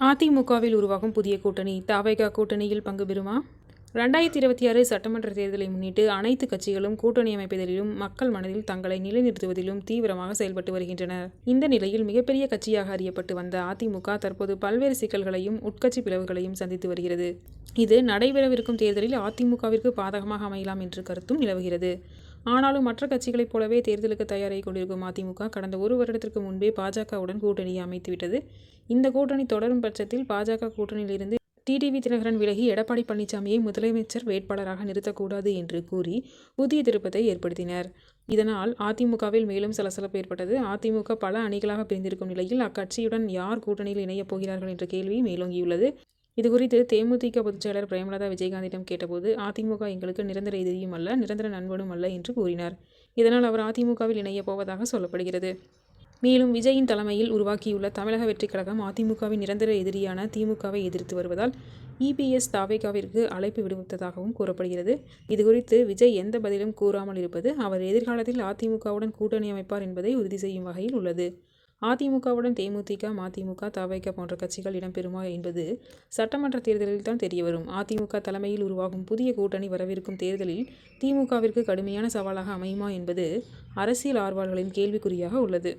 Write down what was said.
அதிமுகவில் உருவாகும் புதிய கூட்டணி. தாவேகா கூட்டணியில் பங்கு பெறுமா? ரெண்டாயிரத்தி இருபத்தி ஆறு சட்டமன்ற தேர்தலை முன்னிட்டு அனைத்து கட்சிகளும் கூட்டணி அமைப்பதிலும் மக்கள் மனதில் தங்களை நிலைநிறுத்துவதிலும் தீவிரமாக செயல்பட்டு வருகின்றனர். இந்த நிலையில் மிகப்பெரிய கட்சியாக அறியப்பட்டு வந்த அதிமுக தற்போது பல்வேறு சிக்கல்களையும் உட்கட்சி பிளவுகளையும் சந்தித்து வருகிறது. இது நடைபெறவிருக்கும் தேர்தலில் அதிமுகவிற்கு பாதகமாக அமையலாம் என்று கருத்தும் நிலவுகிறது. ஆனாலும் மற்ற கட்சிகளைப் போலவே தேர்தலுக்கு தயாராகி கொண்டிருக்கும் அதிமுக கடந்த ஒரு வருடத்திற்கு முன்பே பாஜகவுடன் கூட்டணியை அமைத்துவிட்டது. இந்த கூட்டணி தொடரும் பட்சத்தில் பாஜக கூட்டணியிலிருந்து டிடிவி தினகரன் விலகி எடப்பாடி பழனிசாமியை முதலமைச்சர் வேட்பாளராக நிறுத்தக்கூடாது என்று கூறி புதிய திருப்பத்தை ஏற்படுத்தினர். இதனால் அதிமுகவில் மேலும் சலசலப்பு ஏற்பட்டது. அதிமுக பல அணிகளாக பிரிந்திருக்கும் நிலையில் அக்கட்சியுடன் யார் கூட்டணியில் இணையப் போகிறார்கள் என்ற கேள்வி மேலோங்கியுள்ளது. இதுகுறித்து தேமுதிக பொதுச்செயலர் பிரேமலதா விஜயகாந்திடம் கேட்டபோது அதிமுக எங்களுக்கு நிரந்தர எதிரியும் அல்ல நிரந்தர நண்பனும் அல்ல என்று கூறினார். இதனால் அவர் அதிமுகவில் இணையப் போவதாக சொல்லப்படுகிறது. மேலும் விஜயின் தலைமையில் உருவாக்கியுள்ள தமிழக வெற்றிக் கழகம் அதிமுகவின் நிரந்தர எதிரியான திமுகவை எதிர்த்து வருவதால் இபிஎஸ் தாவேகாவிற்கு அழைப்பு விடுவித்ததாகவும் கூறப்படுகிறது. இதுகுறித்து விஜய் எந்த பதிலும் கூறாமல் இருப்பது அவர் எதிர்காலத்தில் அதிமுகவுடன் கூட்டணி அமைப்பார் என்பதை உறுதி செய்யும் வகையில் உள்ளது. அதிமுகவுடன் தேமுதிக மதிமுக தவைக போன்ற கட்சிகள் இடம்பெறுமா என்பது சட்டமன்ற தேர்தலில் தான் தெரியவரும். அதிமுக தலைமையில் உருவாகும் புதிய கூட்டணி வரவிருக்கும் தேர்தலில் திமுகவிற்கு கடுமையான சவாலாக அமையுமா என்பது அரசியல் ஆர்வலர்களின் கேள்விக்குறியாக உள்ளது.